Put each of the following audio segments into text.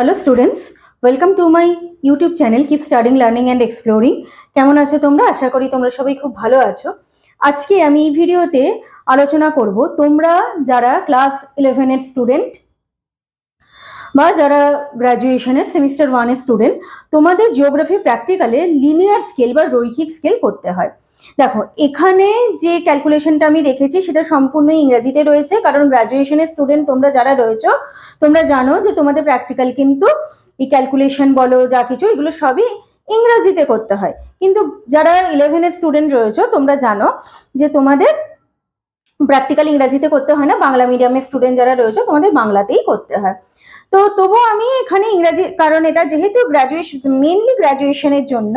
Hello students welcome to my YouTube channel keep studying learning and exploring কেমন আছো তোমরা? আশা করি তোমরা সবাই খুব ভালো আছো। আজকে আমি এই ভিডিওতে আলোচনা করব তোমরা যারা ক্লাস ইলেভেনের স্টুডেন্ট বা যারা গ্র্যাজুয়েশনের সেমিস্টার ওয়ানের স্টুডেন্ট তোমাদের জিওগ্রাফি প্র্যাকটিক্যালে লিনিয়ার স্কেল বা রৈখিক স্কেল করতে হয়। দেখো, এখানে যে ক্যালকুলেশনটা আমি রেখেছি সেটা সম্পূর্ণ ইংরেজিতে রয়েছে, কারণ গ্র্যাজুয়েশনের স্টুডেন্ট তোমরা যারা রয়েছো, তোমরা জানো যে তোমাদের প্র্যাকটিক্যাল কিন্তু এই ক্যালকুলেশন বলো, যা কিছু, এগুলো সবই ইংরেজিতে করতে হয়। কিন্তু যারা ইলেভেনের স্টুডেন্ট রয়েছো, তোমরা জানো যে তোমাদের প্র্যাকটিক্যাল ইংরেজিতে করতে হয় না, বাংলা মিডিয়ামের স্টুডেন্ট যারা রয়েছে, তোমাদের বাংলাতেই করতে হয়। তো তবুও আমি এখানে ইংরাজি, কারণ এটা যেহেতু গ্র্যাজুয়েশন মেনলি গ্র্যাজুয়েশনের জন্য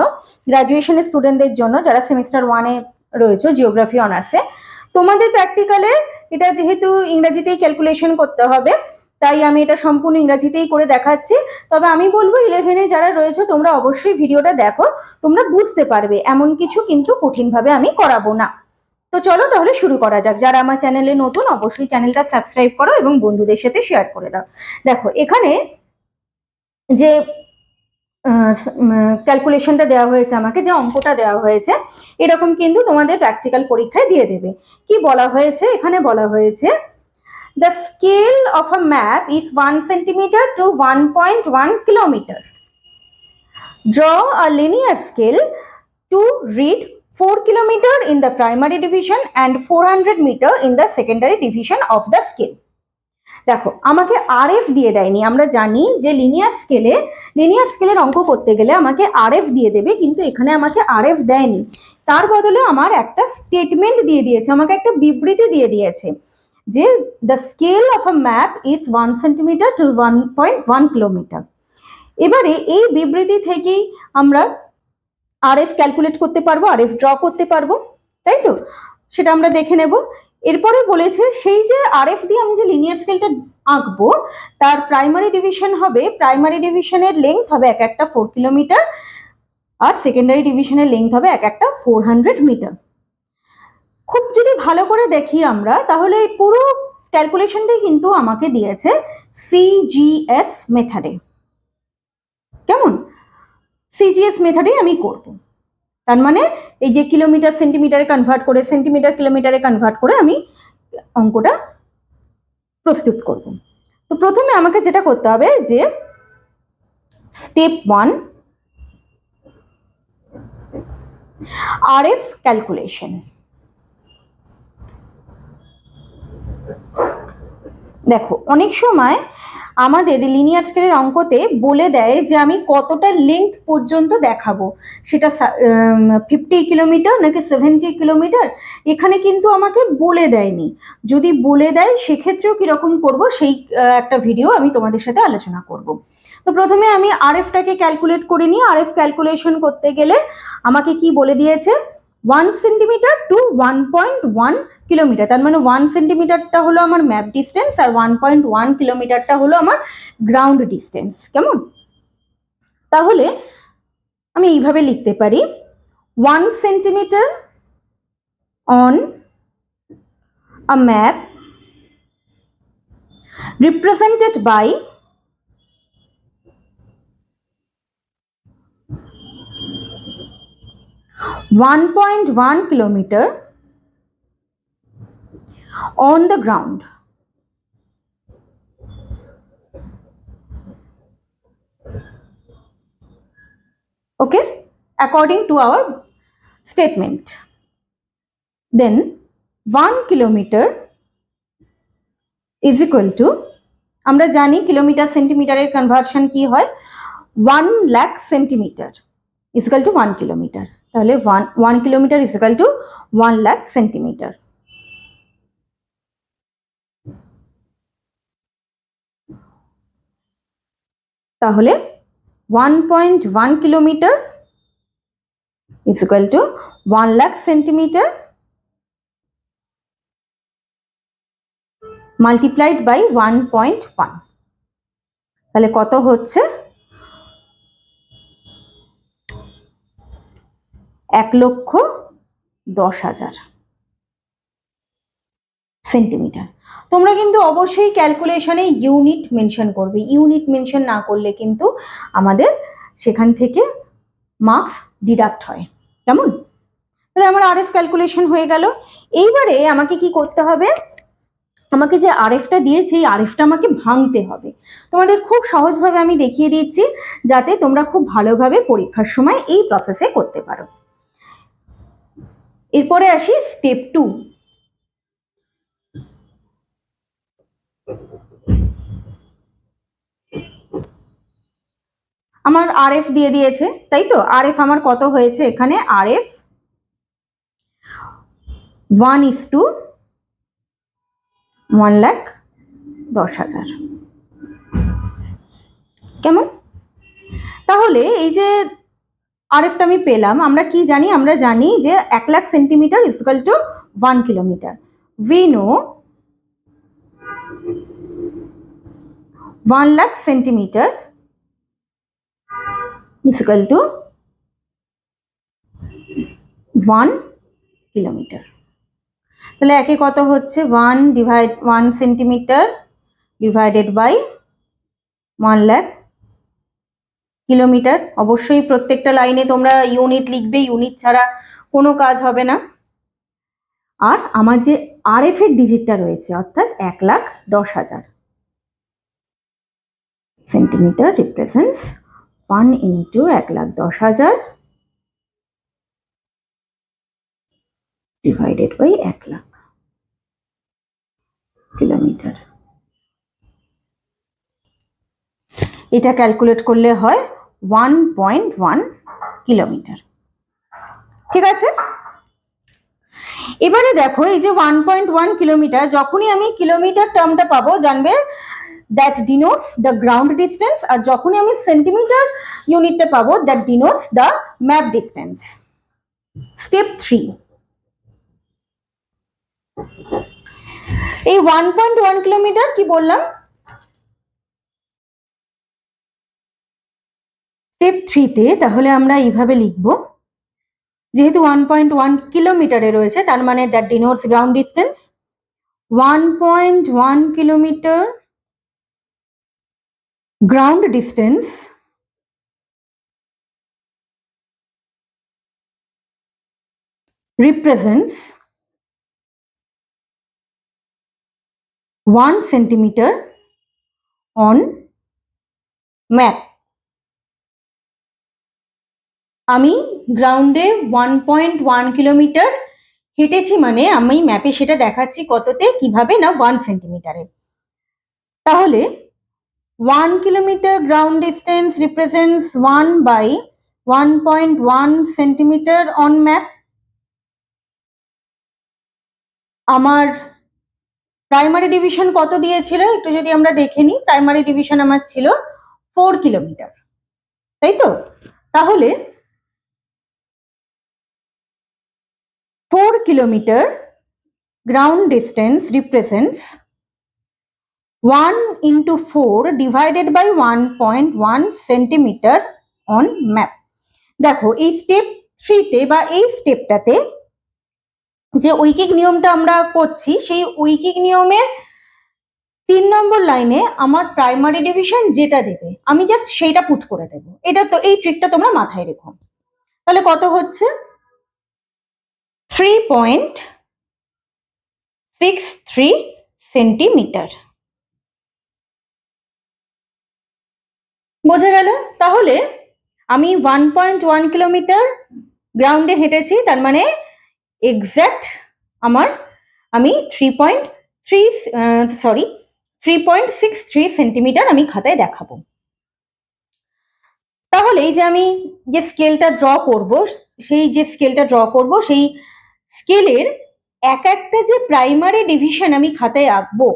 গ্র্যাজুয়েশনের স্টুডেন্টদের জন্য যারা সেমিস্টার ওয়ানে রয়েছে জিওগ্রাফি অনার্সে তোমাদের প্র্যাকটিক্যালে এটা যেহেতু ইংরাজিতেই ক্যালকুলেশন করতে হবে, তাই আমি এটা সম্পূর্ণ ইংরাজিতেই করে দেখাচ্ছি। তবে আমি বলব ইলেভেনে যারা রয়েছে, তোমরা অবশ্যই ভিডিওটা দেখো, তোমরা বুঝতে পারবে, এমন কিছু কিন্তু কঠিনভাবে আমি করাবো না। তো চলো তাহলে শুরু করা যাক। যারা আমার চ্যানেলে নতুন, অবশ্যই চ্যানেলটা সাবস্ক্রাইব করো এবং বন্ধুদের সাথে শেয়ার করে দাও। দেখো, এখানে যে ক্যালকুলেশনটা দেওয়া হয়েছে আমাকে, যে অঙ্কটা দেওয়া হয়েছে, এরকম কিন্তু তোমাদের প্র্যাকটিক্যাল পরীক্ষায় দিয়ে দেবে। কি বলা হয়েছে? এখানে বলা হয়েছে the scale of a map is one centimetre to one point one kilometre draw a linear scale to read 4 kilometer in the primary division and 400 meter in the secondary division of the scale. দেখো, আমাকে RF দিয়ে দেয়নি। আমরা জানি যে linear স্কেলে linear স্কেলের অঙ্ক করতে গেলে আমাকে আরএফ দিয়ে দেবে, কিন্তু এখানে আমাকে আরএফ দেয়নি। তার বদলে আমার একটা স্টেটমেন্ট দিয়ে দিয়েছে, আমাকে একটা বিবৃতি দিয়ে দিয়েছে যে the scale of a map is one centimetre to one point one kilometre এবারে এই বিবৃতি থেকেই আমরা আরএফ ক্যালকুলেট করতে পারব আরএফ ড্র করতে পারব, তাই তো? সেটা আমরা দেখে নেব। এরপরে বলেছে, সেই যে আরএফ দিয়ে আমি যে লিনিয়ার স্কেলটা আঁকবো, তার প্রাইমারি ডিভিশন হবে প্রাইমারি ডিভিশনের লেন্থ হবে এক একটা ফোর কিলোমিটার আর সেকেন্ডারি ডিভিশনের লেন্থ হবে এক একটা ফোর হান্ড্রেড মিটার খুব যদি ভালো করে দেখি আমরা, তাহলে এই পুরো ক্যালকুলেশনটাই কিন্তু আমাকে দিয়েছে সিজিএস মেথডে কেমন? সিজিএস মেথডেই আমি করব। তার মানে এই যে কিলোমিটার সেন্টিমিটারে কনভার্ট করে সেন্টিমিটার কিলোমিটারে কনভার্ট করে আমি অঙ্কটা প্রস্তুত করব। তো প্রথমে আমাকে যেটা করতে হবে যে স্টেপ ওয়ান আরএফ ক্যালকুলেশন দেখো, অনেক সময় আমাদের লিনিয়ার স্কেলের অঙ্কতে বলে দেয় যে আমি কতটা লেন্থ পর্যন্ত দেখাবো। সেটা ফিফটি কিলোমিটার নাকি সেভেন্টি কিলোমিটার এখানে কিন্তু আমাকে বলে দেয়নি। যদি বলে দেয়, সেক্ষেত্রেও কীরকম করব সেই একটা ভিডিও আমি তোমাদের সাথে আলোচনা করব। তো প্রথমে আমি আরএফটাকে ক্যালকুলেট করে নিই। আরএফ ক্যালকুলেশন করতে গেলে আমাকে কি বলে দিয়েছে? One centimetre to one point one kilometre. তার মানে ওয়ান সেন্টিমিটারটা হলো আমার ম্যাপ ডিস্টেন্স আর ওয়ান পয়েন্ট ওয়ান কিলোমিটারটা হলো আমার গ্রাউন্ড ডিস্টেন্স কেমন? তাহলে আমি এইভাবে লিখতে পারি। One centimetre on a map represented by one point one kilometer on the ground. Okay, according to our statement. Then 1 kilometer is equal to আমরা জানি কিলোমিটার সেন্টিমিটারের কনভার্সন কি হয় one lakh centimetre is equal to one kilometre তাহলে one one kilometre is equal to one lakh centimetre তাহলে one point one kilometre is equal to one lakh centimetre multiplied by one point one তাহলে কত হচ্ছে? এক লক্ষ দশ হাজার centimetre তোমরা কিন্তু অবশ্যই ক্যালকুলেশনে ইউনিট মেনশন করবে। ইউনিট মেনশন না করলে কিন্তু আমাদের সেখান থেকে মার্কস ডিডাক্ট হয়। কেমন? তাহলে আমার আরএফ ক্যালকুলেশন হয়ে গেল। এইবারে আমাকে কি করতে হবে? আমাকে যে আরএফটা দিয়েছে, এই আরএফটা আমাকে ভাঙতে হবে। তোমাদের খুব সহজভাবে আমি দেখিয়ে দিচ্ছি, যাতে তোমরা খুব ভালোভাবে পরীক্ষার সময় এই প্রসেসে করতে পারো। এরপরে আসি স্টেপ টু আমার আরএফ দিয়ে দিয়েছে, তাই তো? আরএফ আমার কত হয়েছে এখানে? RF one is to one lakh দশ হাজার। কেমন? তাহলে এই যে আরএফটা আমি পেলাম, আমরা কি জানি? আমরা জানি যে এক lakh centimetre is equal to one kilometre we know one lakh centimetre is equal to one kilometre তাহলে একে কত হচ্ছে? One divide one centimetre divided by one lakh kilometre অবশ্যই প্রত্যেকটা লাইনে তোমরা ইউনিট লিখবে ইউনিট ছাড়া কোনো কাজ হবে না। আর আমার যে আর এফ এর ডিজিটটা রয়েছে, অর্থাৎ এক লাখ দশ হাজার। সেন্টিমিটার রিপ্রেজেন্টস ওয়ান ইন্টু এক লাখ দশ হাজার ডিভাইডেড বাই এক লাখ কিলোমিটার এটা ক্যালকুলেট করলে হয় ওয়ান পয়েন্ট ওয়ান কিলোমিটার ঠিক আছে? এবারে দেখো, এই যে ওয়ান পয়েন্ট ওয়ান কিলোমিটার যখনই আমি কিলোমিটার টার্মটা পাবো, জানবে that denotes the ground distance আর যখনই আমি সেন্টিমিটার ইউনিটটা পাবো that denotes the map distance step three এই ওয়ান পয়েন্ট ওয়ান কিলোমিটার কি বললাম? স্টেপ থ্রিতে তাহলে আমরা এইভাবে লিখব, যেহেতু ওয়ান পয়েন্ট ওয়ান কিলোমিটারে রয়েছে, তার মানে that denotes ground distance one point one kilometre ground distance. Represents 1 centimeter on map. আমি গ্রাউন্ডে ওয়ান পয়েন্ট ওয়ান কিলোমিটার হেঁটেছি মানে আমি ম্যাপে সেটা দেখাচ্ছি কততে, কীভাবে না ওয়ান সেন্টিমিটারে তাহলে 1 kilometer ground distance represents 1 by 1.1 centimeter on map. আমার প্রাইমারি ডিভিশন কত দিয়েছিল? একটু যদি আমরা দেখে নিই প্রাইমারি ডিভিশন আমার ছিল ফোর কিলোমিটার তাই তো? তাহলে four kilometre ground distance represents 1 into 4 divided by 1.1 centimetre on map দেখো, এই স্টেপ থ্রিতে বা এই স্টেপটাতে যে ঐকিক নিয়মটা আমরা করছি, সেই ঐকিক নিয়মের তিন নম্বর লাইনে আমার প্রাইমারি ডিভিশন যেটা দেবে, আমি জাস্ট সেইটা পুট করে দেব। এটা তো, এই ট্রিকটা তোমরা মাথায় রেখো। তাহলে কত হচ্ছে? Three point six three centimetre বোঝা গেল? তাহলে আমি ওয়ান পয়েন্ট ওয়ান কিলোমিটার গ্রাউন্ডে হেঁটেছি, তার মানে এক্স্যাক্ট আমার, আমি three point three sorry three point six three centimetre আমি খাতায় দেখাবো। তাহলে এই যে আমি যে স্কেলটা ড্র করব, সেই যে স্কেলটা ড্র করব, সেই স্কেলের এক একটা যে প্রাইমারি ডিভিশন আমি খাতায় আঁকবো,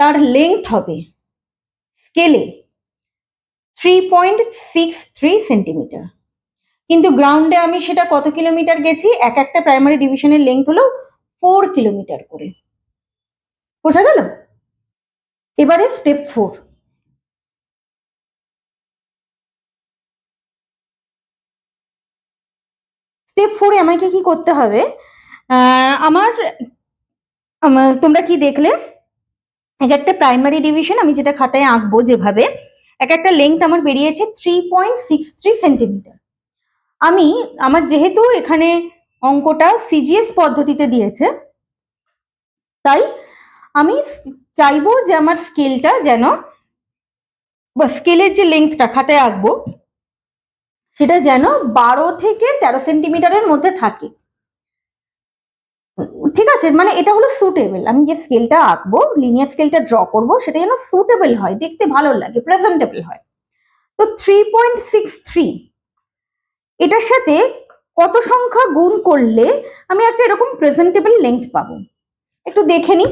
তার লেংথ হবে স্কেলে three point six three centimetre কিন্তু গ্রাউন্ডে আমি সেটা কত কিলোমিটার গেছি? এক একটা প্রাইমারি ডিভিশনের লেন্থ হলো ফোর কিলোমিটার করে। বোঝা গেল? এবারে স্টেপ ফোর স্টেপ ফোরে আমাকে কি করতে হবে? আমার তোমরা কি দেখলে? এক একটা প্রাইমারি ডিভিশন আমি যেটা খাতায় আঁকবো যেভাবে এক একটা লেন্থ আমার বেরিয়েছে three point six three centimetre আমি, আমার যেহেতু এখানে অঙ্কটা সিজিএস পদ্ধতিতে দিয়েছে, তাই আমি চাইব যে আমার স্কেলটা যেন, বা স্কেলের যে লেন্থটা খাতায় আঁকবো, সেটা যেন বারো থেকে তেরো সেন্টিমিটারের মধ্যে থাকে। আছে মানে এটা হলো সুটেবল আমি যে স্কেলটা আঁকবো লিনিয়ার স্কেলটা ড্র করব, সেটা যেন সুটেবল হয়, দেখতে ভালো লাগে প্রেজেন্টেবল হয়। তো থ্রি পয়েন্ট সিক্স থ্রি এটার সাথে কত সংখ্যা গুণ করলে আমি একটা এরকম প্রেজেন্টেবল লেন্থ পাবো? একটু দেখে নিই।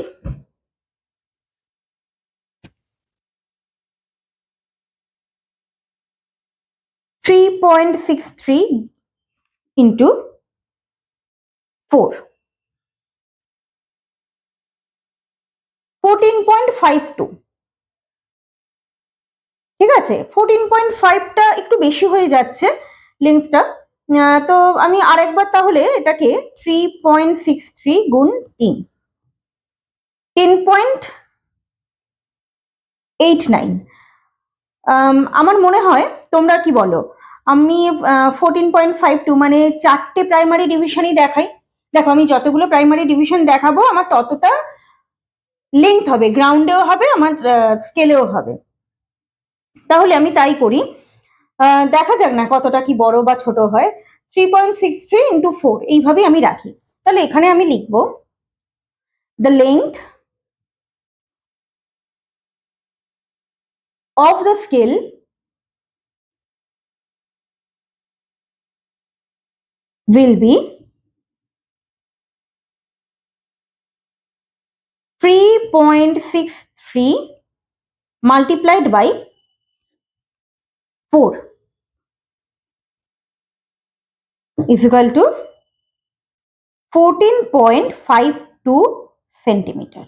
Three point six three into four fourteen point five two ঠিক আছে? ফোরটিন পয়েন্ট ফাইভটা একটু বেশি হয়ে যাচ্ছে লেন্থটা তো আমি আরেকবার তাহলে এটাকে থ্রি পয়েন্ট সিক্স থ্রি গুণ তিন। টেন পয়েন্ট এইট নাইন আমার মনে হয় তোমরা কি বলো? আমি ফোরটিন পয়েন্ট ফাইভ টু মানে চারটে প্রাইমারি ডিভিশনই দেখাই। দেখো, আমি যতগুলো প্রাইমারি ডিভিশন দেখাবো, আমার ততটা লেন্থ হবে গ্রাউন্ডেও হবে, আমার স্কেলেও হবে। তাহলে আমি তাই করি। দেখা যাক না কতটা কি বড় বা ছোট হয়। Three point six three into four এইভাবেই আমি রাখি। তাহলে এখানে আমি লিখব the length of the scale will be 3.63 multiplied by 4 is equal to 14.52 centimeter.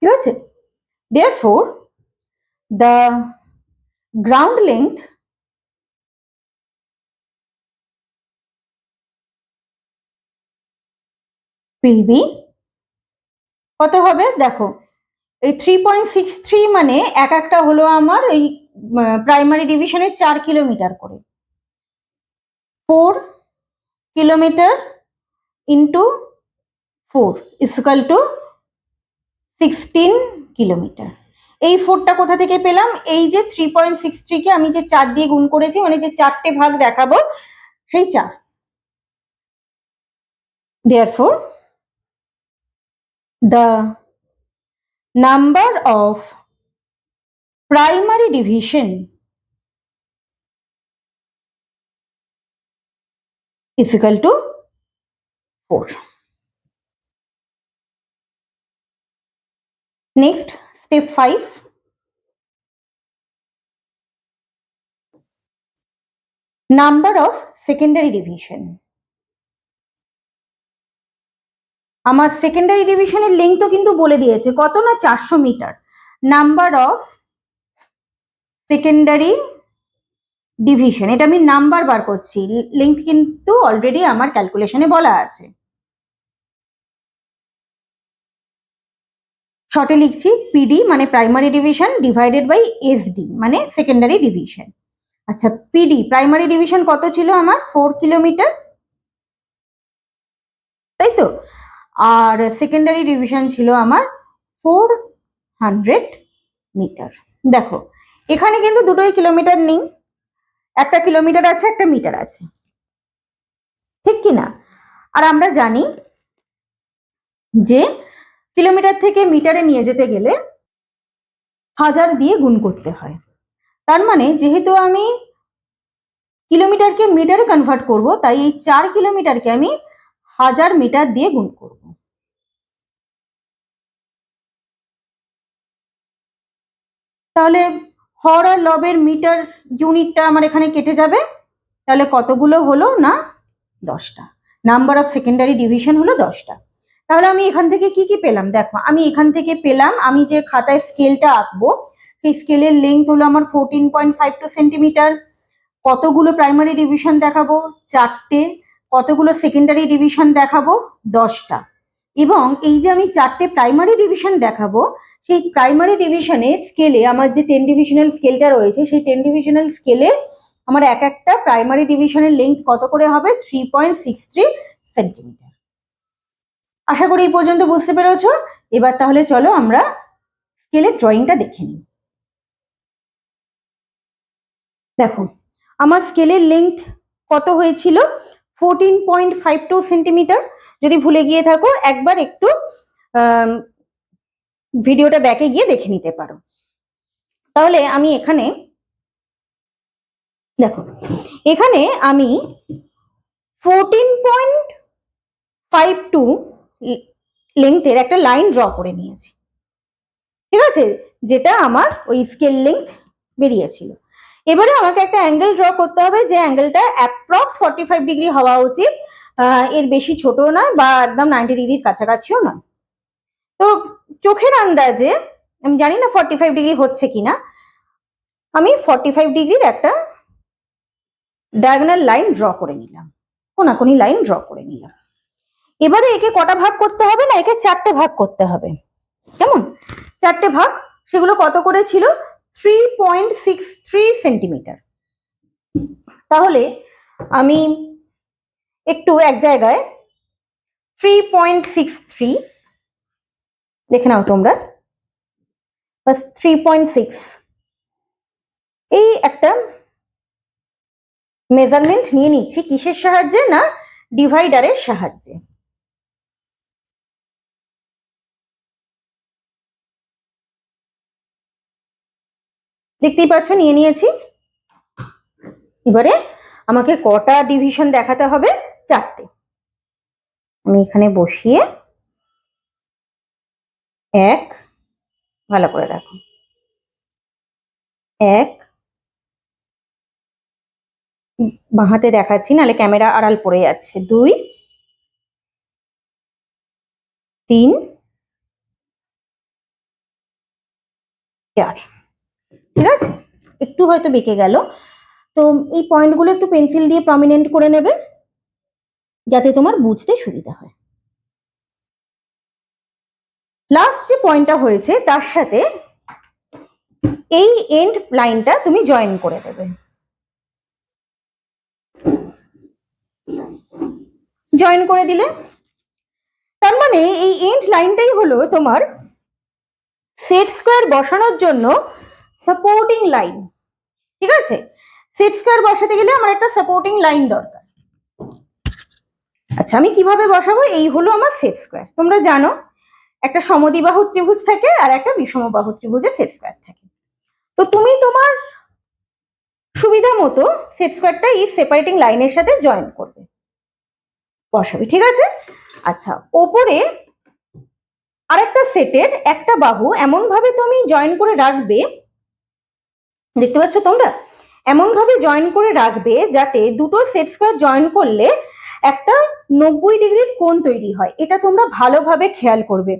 ঠিক আছে Therefore, the ground length will be কত হবে? দেখো, এই থ্রি পয়েন্ট সিক্স থ্রি মানে এক একটা হলো আমার এই প্রাইমারি ডিভিশনে চার কিলোমিটার করে। Four kilometre into four is equal to sixteen kilometre এই ফোরটা কোথা থেকে পেলাম? এই যে থ্রি পয়েন্ট সিক্স থ্রিকে আমি যে চার দিয়ে গুণ করেছি মানে যে চারটে ভাগ দেখাবো, সেই চার। Therefore the number of primary division is equal to 4 Next, step 5. Number of secondary division. আমার সেকেন্ডারি ডিভিশনের লেন্থও কিন্তু বলে দিয়েছে। কত না? চারশো metre number of secondary division এটা আমি নাম্বার বার করছি। লেন্থ কিন্তু অলরেডি আমার ক্যালকুলেশনে বলা আছে। শর্টে লিখছি পিডি মানে primary division divided by SD মানে সেকেন্ডারি ডিভিশন আচ্ছা পিডি প্রাইমারি ডিভিশন কত ছিল আমার? ফোর কিলোমিটার তাই তো? আর সেকেন্ডারি ডিভিশন ছিল আমার ফোর হান্ড্রেড মিটার দেখো, এখানে কিন্তু দুটোই কিলোমিটার নেই। একটা কিলোমিটার আছে, একটা মিটার আছে। ঠিক কি না আর আমরা জানি যে কিলোমিটার থেকে মিটারে নিয়ে যেতে গেলে হাজার দিয়ে গুণ করতে হয়। তার মানে যেহেতু আমি কিলোমিটারকে মিটারে কনভার্ট করব, তাই এই চার কিলোমিটারকে আমি হাজার মিটার দিয়ে গুণ করব। তাহলে হর আর লবের মিটার ইউনিটটা আমার এখানে কেটে যাবে। তাহলে কতগুলো হলো? না, দশটা। নাম্বার অফ সেকেন্ডারি ডিভিশন হলো দশটা। তাহলে আমি এখান থেকে কি কি পেলাম? দেখো, আমি এখান থেকে পেলাম, আমি যে খাতায় স্কেলটা আঁকবো, সেই স্কেলের লেন্থ হলো আমার fourteen point five two centimetre কতগুলো প্রাইমারি ডিভিশন দেখাবো? চারটে। কতগুলো সেকেন্ডারি ডিভিশন দেখাবো? দশটা। এবং এই যে আমি চারটে প্রাইমারি ডিভিশন দেখাবো সেই প্রাইমারি ডিভিশনে স্কেলে আমার যে টেন ডিভিশনাল স্কেলটা রয়েছে, সেই টেন ডিভিশনাল স্কেলে আমার এক একটা প্রাইমারি ডিভিশনের লেন্থ কত করে হবে? Three point six three centimetre আশা করি এই পর্যন্ত বুঝতে পেরেছ। এবার তাহলে চলো আমরা স্কেলের ড্রয়িংটা দেখে নিই। দেখো, আমার স্কেলের লেন্থ কত হয়েছিল? Fourteen point five two centimetre যদি ভুলে গিয়ে থাকো, একবার একটু ভিডিওটা ব্যাকে গিয়ে দেখে নিতে পারো। তাহলে আমি এখানে, দেখো, এখানে আমি ফোরটিন পয়েন্ট ফাইভ টু লেন্থের একটা লাইন ড্র করে নিয়েছি। ঠিক আছে? যেটা আমার ওই স্কেল লেন্থ বেরিয়েছিল। এবারে আমাকে একটা অ্যাঙ্গেল ড্র করতে হবে যে অ্যাঙ্গেলটা অ্যাপ্রক্স ফর্টি ফাইভ ডিগ্রি হওয়া উচিত। এর বেশি ছোটও নয় বা একদম নাইনটি ডিগ্রির কাছাকাছিও নয়। তো চোখের আন্দাজে, আমি জানি না ফর্টি ফাইভ ডিগ্রি হচ্ছে কিনা, আমি ফর্টি ফাইভ ডিগ্রির একটা ডায়াগোনাল লাইন ড্র করে নিলাম, কোনাকুনি লাইন ড্র করে নিলাম। এবারে একে কটা ভাগ করতে হবে না একে চারটে ভাগ করতে হবে? কেমন? চারটে ভাগ, সেগুলো কত করে ছিল three point six three centimetre তাহলে আমি একটু এক জায়গায় থ্রি পয়েন্ট সিক্স থ্রি দেখে নাও তোমরা। থ্রি পয়েন্ট সিক্স এই একটা মেজারমেন্ট নিয়ে নিচ্ছি, কিসের সাহায্যে না ডিভাইডারের সাহায্যে। দেখতেই পাচ্ছ, নিয়ে নিয়েছি। এবারে আমাকে কটা ডিভিশন দেখাতে হবে? চারটে। আমি এখানে বসিয়ে এক, ভালো করে রাখো এক বাঁহাতে দেখাচ্ছি, নাহলে ক্যামেরা আড়াল পড়ে যাচ্ছে। দুই, তিন, চার। ঠিক আছে? একটু হয়তো বেঁকে গেল। তো এই পয়েন্টগুলো একটু পেন্সিল দিয়ে প্রমিনেন্ট করে নেবে, যাতে তোমার বুঝতে সুবিধা হয়। লাস্ট যে পয়েন্টটা হয়েছে, তার সাথে এই এন্ড লাইনটা তুমি জয়েন করে দেবে। জয়েন করে দিলে। তার মানে এই এন্ড লাইনটাই হলো তোমার সেট স্কোয়ার বসানোর জন্য সাপোর্টিং লাইন ঠিক আছে? সেট স্কোয়ার বসাতে গেলে আমার একটা সাপোর্টিং লাইন দরকার। আচ্ছা আমি কীভাবে বসাবো? এই হলো আমার সেট স্কোয়ার তোমরা জানো একটা সমদিবাহু ত্রিভুজ থাকে আর একটা বিষমবাহু ত্রিভুজে সেট স্কোয়ার থাকে। তো তুমি তোমার সুবিধা মতো সেট স্কোয়ারটা এই সেপারেটিং লাইনের সাথে জয়েন করবে। বসাবে, ঠিক আছে? আচ্ছা ওপরে আরেকটা সেটের একটা বাহু এমন ভাবে তুমি জয়েন করে রাখবে, দেখতে পাচ্ছ তোমরা? এমন ভাবে জয়েন করে রাখবে যাতে দুটো সেট স্কোয়ার জয়েন করলে একটা নব্বই ডিগ্রির কোণ তৈরি হয়। এটা তোমরা ভালোভাবে খেয়াল করবে।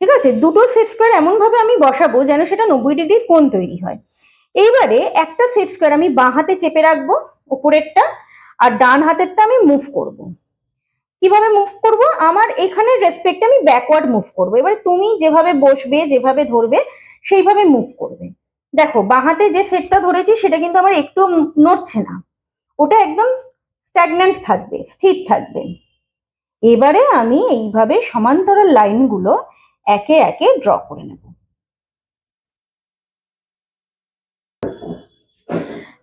ঠিক আছে? দুটো সেট স্কোয়ার এমন ভাবে আমি বসাবো যেন সেটা নব্বই ডিগ্রির কোণ তৈরি হয়। এইবারে একটা সেট স্কোয়ার আমি বাঁ হাতে চেপে রাখব, উপরেরটা, আর ডান হাতেরটা আমি মুভ করব। কীভাবে মুভ করব? আমার এখানের রেসপেক্ট আমি ব্যাকওয়ার্ড মুভ করব। এবারে তুমি যেভাবে বসবে, যেভাবে ধরবে, সেইভাবে মুভ করবে। দেখো, বাঁ হাতে যে সেটটা ধরেছি, সেটা কিন্তু আমার একটু নড়ছে না। ওটা একদম স্ট্যাগন্যান্ট থাকবে, স্থির থাকবে। এবারে আমি এইভাবে সমান্তরাল লাইনগুলো একে একে ড্র করে নেব।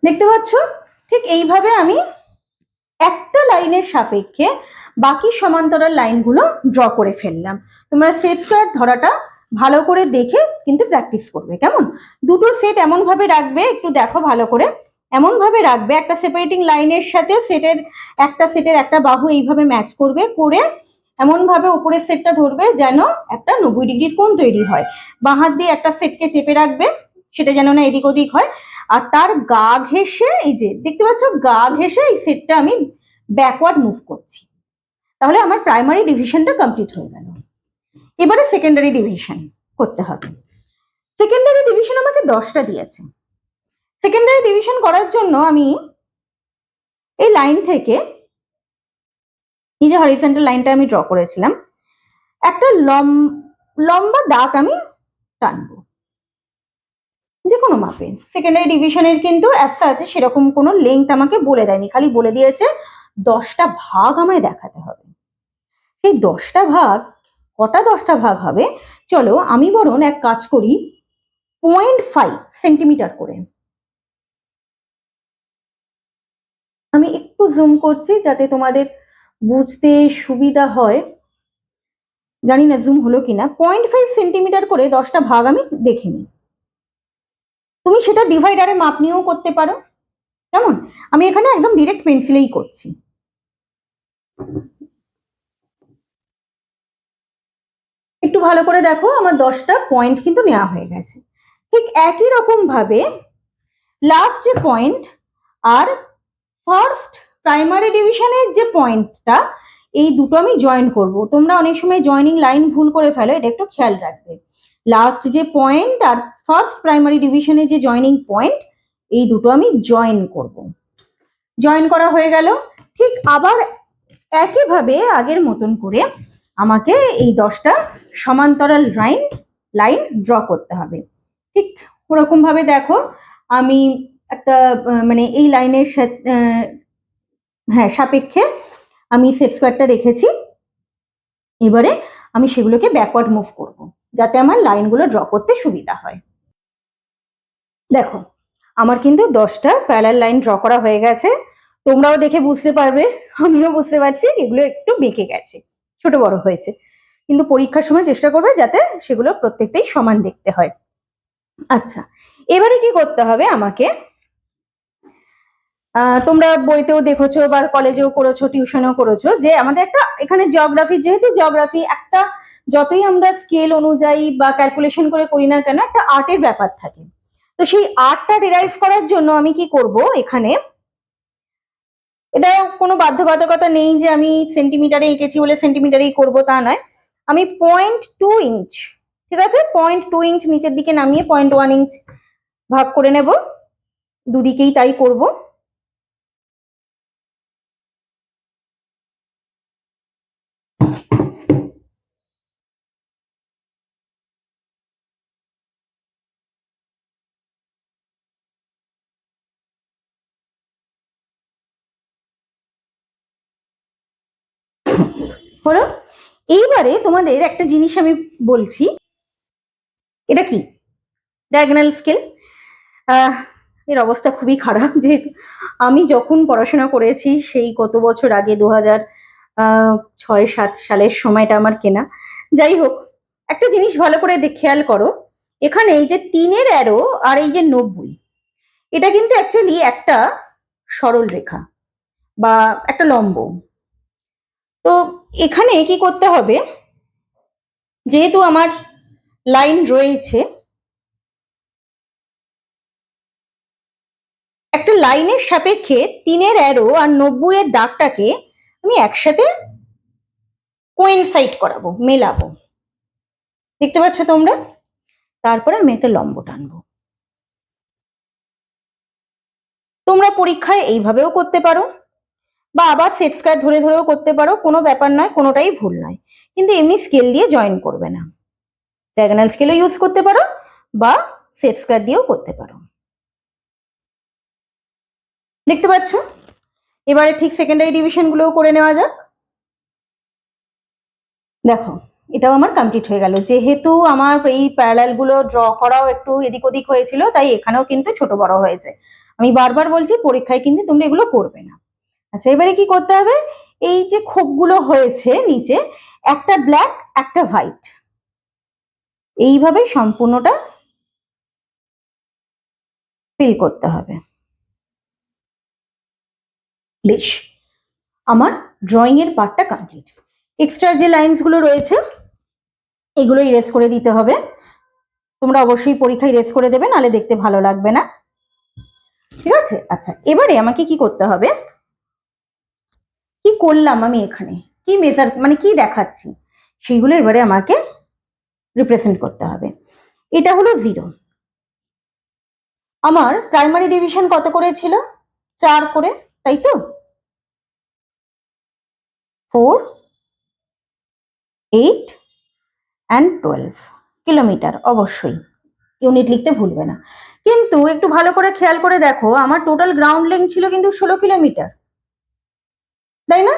দেখতে পাচ্ছ? ঠিক এইভাবে আমি একটা লাইনের সাপেক্ষে বাকি সমান্তরাল লাইনগুলো ড্র করে ফেললাম। তোমরা সেট স্কোয়ার ধরাটা ভালো করে দেখে কিন্তু প্র্যাকটিস করবে, কেমন? দুটো সেট এমনভাবে রাখবে, একটু দেখো ভালো করে। এমন ভাবে রাখবে, একটা সেপারেটিং লাইনের সাথে সেটের একটা সেটের একটা বাহু এইভাবে ম্যাচ করবে, করে এমন ভাবে উপরের সেটটা ধরবে যেন একটা নব্বই ডিগ্রির কোণ তৈরি হয়। বাঁ হাত দিয়ে একটা সেটকে চেপে রাখবে, সেটা যেন না এদিক ওদিক হয়। আর তার গা ঘেসে এই যে দেখতে পাচ্ছ গা ঘেসে এই সেটটা আমি ব্যাকওয়ার্ড মুভ করছি। তাহলে আমার প্রাইমারি ডিভিশনটা কমপ্লিট হয়ে গেল। এবারে সেকেন্ডারি ডিভিশন করতে হবে। সেকেন্ডারি ডিভিশন আমাকে দশটা দিয়েছে। সেকেন্ডারি ডিভিশন করার জন্য আমি এই লাইন থেকে এই যে হরিজেন্টাল লাইনটা আমি ড্র করেছিলাম, একটা লম, লম্বা দাগ আমি টানবো। যে কোনো মাপে। সেকেন্ডারি ডিভিশনের কিন্তু একটা আছে সেরকম কোনো লেংথ আমাকে বলে দেয়নি, খালি বলে দিয়েছে দশটা ভাগ আমায় দেখাতে হবে। সেই দশটা ভাগ, কটা দশটা ভাগ হবে? চলো আমি বরং এক কাজ করি পয়েন্ট ফাইভ সেন্টিমিটার করে। আমি একটু জুম করছি যাতে তোমাদের বুঝতে সুবিধা হয়। জানি না জুম হলো কিনা। পয়েন্ট ফাইভ সেন্টিমিটার করে দশটা ভাগ আমি দেখে নিই। তুমি সেটা ডিভাইডারে মাপ নিয়েও করতে পারো। কেমন? আমি এখানে একদম ডিরেক্ট পেন্সিলেই করছি। একটু ভালো করে দেখো, আমার দশটা পয়েন্ট কিন্তু নেওয়া হয়ে গেছে। ঠিক একই রকম ভাবে লাস্ট যে পয়েন্ট আর ফার্স্ট প্রাইমারি ডিভিশনের যে পয়েন্টটা, এই দুটো আমি জয়েন করব। তোমরা অনেক সময় জয়েনিং লাইন ভুল করে ফেলো, এটা একটু খেয়াল রাখবে। লাস্ট যে পয়েন্ট আর ফার্স্ট প্রাইমারি ডিভিশনের যে জয়েনিং পয়েন্ট, এই দুটো আমি জয়েন করব। জয়েন করা হয়ে গেল। ঠিক আবার একইভাবে আগের মতন করে আমাকে এই দশটা সমান্তরাল লাইন লাইন ড্র করতে হবে। ঠিক ওরকম ভাবে দেখো, আমি একটা মানে এই লাইনের হ্যাঁ সাপেক্ষে আমি সেট স্কোয়ারটা রেখেছি। এবারে আমি সেগুলোকে ব্যাকওয়ার্ড মুভ করব, যাতে আমার লাইনগুলো ড্র করতে সুবিধা হয়। দেখো, আমার কিন্তু দশটা প্যালার লাইন ড্র করা হয়ে গেছে। তোমরাও দেখে বুঝতে পারবে, আমিও বুঝতে পারছি, এগুলো একটু বেঁকে গেছে, ছোট বড় হয়েছে। কিন্তু পরীক্ষার সময় চেষ্টা করবে যাতে সেগুলো প্রত্যেকটাই সমান দেখতে হয়। আচ্ছা এবারে কি করতে হবে আমাকে তোমরা বইতেও দেখেছ বা কলেজেও করেছ, টিউশনেও করেছ যে আমাদের একটা, এখানে জিওগ্রাফি যেহেতু জিওগ্রাফি একটা যতই আমরা স্কেল অনুযায়ী বা ক্যালকুলেশন করে করি না কেন, একটা আর্টের ব্যাপার থাকে। তো সেই আর্টটা ডিরাইভ করার জন্য আমি কি করব এখানে? এটা কোনো বাধ্যবাধকতা নেই যে আমি সেন্টিমিটারে এঁকেছি বলে সেন্টিমিটারেই করব তা নয়। আমি পয়েন্ট টু ইঞ্চ ঠিক আছে? পয়েন্ট টু ইঞ্চ নিচের দিকে নামিয়ে পয়েন্ট ওয়ান ইঞ্চ ভাগ করে নেব। দুদিকেই তাই করব। হলো এইবারে তোমাদের একটা জিনিস আমি বলছি। এটা কি? ডায়াগনাল স্কেল এর অবস্থা খুবই খারাপ যেহেতু আমি যখন পড়াশোনা করেছি সেই কত বছর আগে দু হাজার ছয়, সাত সালের সময়টা আমার কেনা। যাই হোক, একটা জিনিস ভালো করে খেয়াল করো। এখানে এই যে তিনের অ্যারো আর এই যে নব্বই, এটা কিন্তু অ্যাকচুয়ালি একটা সরল রেখা বা একটা লম্ব। তো এখানে কি করতে হবে? যেহেতু আমার লাইন রয়েছে, একটা লাইনের সাপেক্ষে তিনের অ্যারো আর নব্বই এর দাগটাকে আমি একসাথে কোয়েনসাইড করাবো, মেলাবো। দেখতে পাচ্ছ তোমরা? তারপরে আমি একটা লম্ব টানবো। তোমরা পরীক্ষায় এইভাবেও করতে পারো। বা আবার সেট স্কয়ার ধরে ধরেও করতে পারো, কোনো ব্যাপার নয়, কোনোটাই ভুল নয়। কিন্তু এমনি স্কেল দিয়ে জয়েন করবে না। ডায়াগোনাল স্কেলও ইউজ করতে পারো বা সেট স্কয়ার দিয়েও করতে পারো। দেখতে পাচ্ছ? এবারে ঠিক সেকেন্ডারি ডিভিশনগুলোও করে নেওয়া যাক। দেখো, এটাও আমার কমপ্লিট হয়ে গেল। যেহেতু আমার এই প্যারালালগুলো ড্র করাও একটু এদিক ওদিক হয়েছিল, তাই এখানেও কিন্তু ছোট বড় হয়েছে। আমি বারবার বলছি, পরীক্ষায় কিন্তু তোমরা এগুলো করবে না। আচ্ছা এবারে কি করতে হবে? এই যে খোপগুলো হয়েছে নিচে, একটা ব্ল্যাক একটা হোয়াইট এইভাবে সম্পূর্ণটা ফিল করতে হবে। বেশ, আমার ড্রয়িং এর পার্টটা কমপ্লিট এক্সট্রা যে লাইনসগুলো রয়েছে, এগুলো ইরেজ করে দিতে হবে। তোমরা অবশ্যই পরীক্ষায় ইরেজ করে দেবে, নাহলে দেখতে ভালো লাগবে না। ঠিক আছে? আচ্ছা এবারে আমাকে কি করতে হবে? কি করলাম আমি এখানে? কি মেজার মানে কি দেখাচ্ছি? সেইগুলো এবারে আমাকে রিপ্রেজেন্ট করতে হবে। এটা হলো জিরো আমার প্রাইমারি ডিভিশন কত করে ছিল? চার করে, তাই তো? Four eight and twelve kilometre অবশ্যই। ইউনিট লিখতে ভুলবে না। কিন্তু একটু ভালো করে খেয়াল করে দেখো, আমার টোটাল গ্রাউন্ড লেন্থ ছিল কিন্তু ষোলো কিলোমিটার তাই না?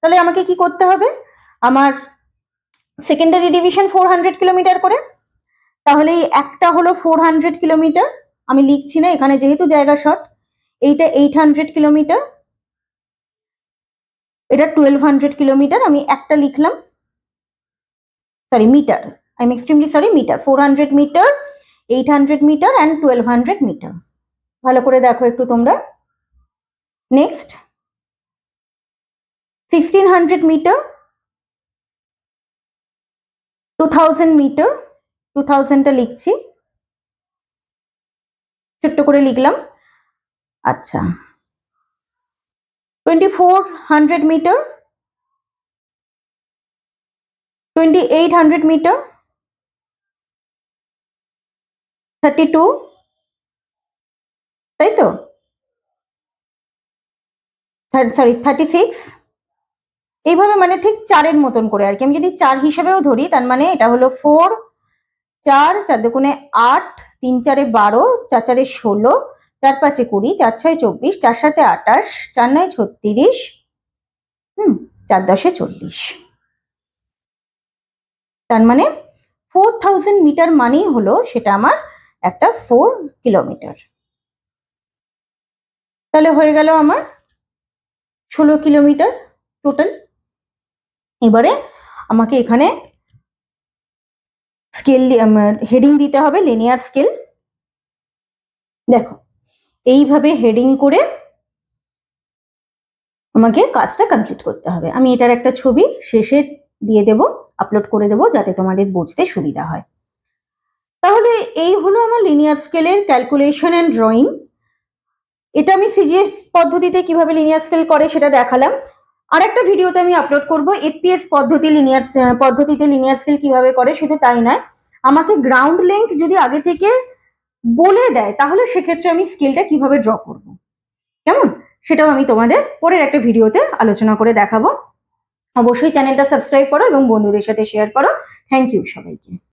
তাহলে আমাকে কি করতে হবে? আমার secondary division four hundred kilometre করে। তাহলে একটা হলো ফোর হান্ড্রেড কিলোমিটার আমি লিখছি না, এখানে যেহেতু জায়গা শর্ট এইটা এইট হান্ড্রেড কিলোমিটার এটা টুয়েলভ হান্ড্রেড কিলোমিটার আমি একটা লিখলাম। Sorry metre I am extremely sorry metre four hundred metre eight hundred metre and twelve hundred metre ভালো করে দেখো একটু তোমরা। Next sixteen hundred metre two thousand metre two লিখছি। ছোট্ট করে লিখলাম। আচ্ছা। Twenty four hundred metre twenty eight hundred metre thirty two তাই তো? সরি থার্টি সিক্স এইভাবে মানে ঠিক চারের মতন করে আর কি। আমি যদি চার হিসেবেও ধরি, তার মানে এটা হলো ফোর চার চার দুগুণে আট, তিন চারে বারো, চার চারে ষোলো, চার পাঁচে কুড়ি, চার ছয় চব্বিশ, চার সাথে আটাশ, চার নয় ছত্রিশ, হুম, চার দশে চল্লিশ। তার মানে ফোর থাউজেন্ড মিটার মানেই হলো সেটা আমার একটা ফোর কিলোমিটার তাহলে হয়ে গেল আমার ষোলো কিলোমিটার টোটাল এবারে আমাকে এখানে স্কেল হেডিং দিতে হবে লিনিয়ার স্কেল দেখো, এইভাবে হেডিং করে আমাকে কাজটা কমপ্লিট করতে হবে। আমি এটার একটা ছবি শেষে দিয়ে দেব আপলোড করে দেব, যাতে তোমাদের বুঝতে সুবিধা হয়। তাহলে এই হলো আমার লিনিয়ার স্কেলের ক্যালকুলেশন অ্যান্ড ড্রয়িং এটা আমি সিজিএস পদ্ধতিতে কীভাবে লিনিয়ার স্কেল করে সেটা দেখালাম। আর একটা ভিডিওতে আমি আপলোড করব এপিএস পদ্ধতি লিনিয়ার পদ্ধতিতে লিনিয়ার স্কেল কীভাবে করে শুধু তাই নয়, আমাকে গ্রাউন্ড লেন্থ যদি আগে থেকে বলে দেয়, তাহলে সেক্ষেত্রে আমি স্কেলটা কীভাবে ড্র করব? কেমন? সেটাও আমি তোমাদের পরের একটা ভিডিওতে আলোচনা করে দেখাবো। অবশ্যই চ্যানেলটা সাবস্ক্রাইব করো এবং বন্ধুদের সাথে শেয়ার করো। থ্যাংক ইউ সবাইকে।